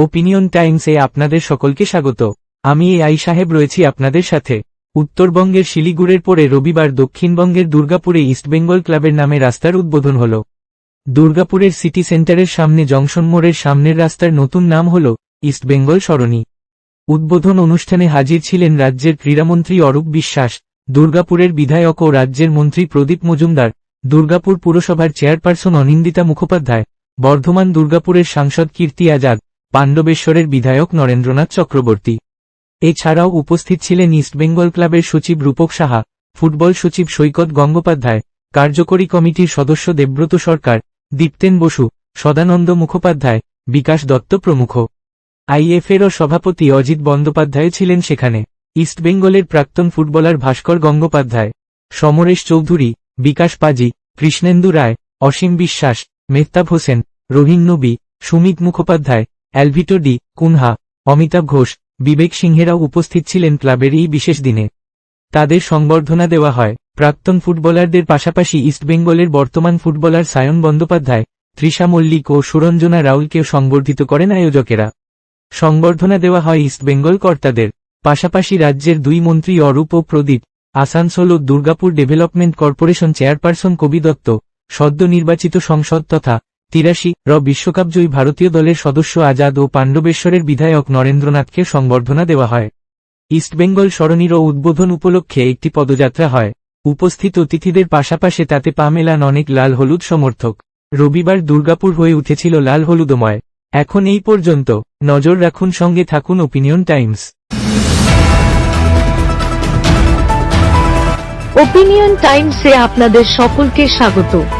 Opinion টাইমসে আপনাদের সকলকে স্বাগত। আমি এ আই সাহেব রয়েছি আপনাদের সাথে। উত্তরবঙ্গের শিলিগুড়ের পরে রবিবার দক্ষিণবঙ্গের দুর্গাপুরে ইস্টবেঙ্গল ক্লাবের নামে রাস্তার উদ্বোধন হল। দুর্গাপুরের সিটি সেন্টারের সামনে জংশন মোড়ের সামনের রাস্তার নতুন নাম হল ইস্টবেঙ্গল সরণি। উদ্বোধন অনুষ্ঠানে হাজির ছিলেন রাজ্যের ক্রীড়ামন্ত্রী অরূপ বিশ্বাস, দুর্গাপুরের বিধায়ক ও রাজ্যের মন্ত্রী প্রদীপ মজুমদার, দুর্গাপুর পুরসভার চেয়ারপারসন অনিন্দিতা মুখোপাধ্যায়, বর্ধমান দুর্গাপুরের সাংসদ কীর্তি আজাদ পাণ্ডবেশ্বরের বিধায়ক নরেন্দ্রনাথ চক্রবর্তী। এছাড়াও উপস্থিত ছিলেন ইস্টবেঙ্গল ক্লাবের সচিব রূপক সাহা, ফুটবল সচিব সৈকত গঙ্গোপাধ্যায়, কার্যকরী কমিটির সদস্য দেবব্রত সরকার, দীপ্তেন বসু, সদানন্দ মুখোপাধ্যায়, বিকাশ দত্ত প্রমুখ। আইএফেরও সভাপতি অজিত বন্দ্যোপাধ্যায় ছিলেন সেখানে। ইস্টবেঙ্গলের প্রাক্তন ফুটবলার ভাস্কর গঙ্গোপাধ্যায়, সমরেশ চৌধুরী, বিকাশ পাজি, কৃষ্ণেন্দু রায়, অসীম বিশ্বাস, মেহতাব হোসেন, রোহিন নবী, সুমিত মুখোপাধ্যায় অ্যালভিটো ডি, কুনহা, অমিতাভ ঘোষ, বিবেক সিংহেরাও উপস্থিত ছিলেন ক্লাবের এই বিশেষ দিনে। তাদের সংবর্ধনা দেওয়া হয়। প্রাক্তন ফুটবলারদের পাশাপাশি ইস্টবেঙ্গলের বর্তমান ফুটবলার সায়ন বন্দ্যোপাধ্যায়, তৃষা মল্লিক ও সুরঞ্জনা রাউলকেও সংবর্ধিত করেন আয়োজকেরা। সংবর্ধনা দেওয়া হয় ইস্টবেঙ্গল কর্তাদের। পাশাপাশি রাজ্যের দুই মন্ত্রী অরূপ ও প্রদীপ, আসানসোল ও Durgapur development corporation chairperson Kabi Dutta, সদ্য নির্বাচিত সংসদ তথা তিরাশি, র বিশ্বকাপজয়ী ভারতীয় দলের সদস্য আজাদ ও পাণ্ডবেশ্বরের বিধায়ক নরেন্দ্রনাথকে সংবর্ধনা দেওয়া হয়। ইস্টবেঙ্গল সরণির উদ্বোধন উপলক্ষে একটি পদযাত্রা হয়। উপস্থিত অতিথিদের পাশাপাশি তাতে পা মেলান অনেক লাল হলুদ সমর্থক। রবিবার দুর্গাপুর হয়ে উঠেছিল লাল হলুদময়। এখন এই পর্যন্ত, নজর রাখুন সঙ্গে থাকুন ওপিনিয়ন টাইমস। ওপিনিয়ন টাইমসে আপনাদের সকলকে স্বাগত।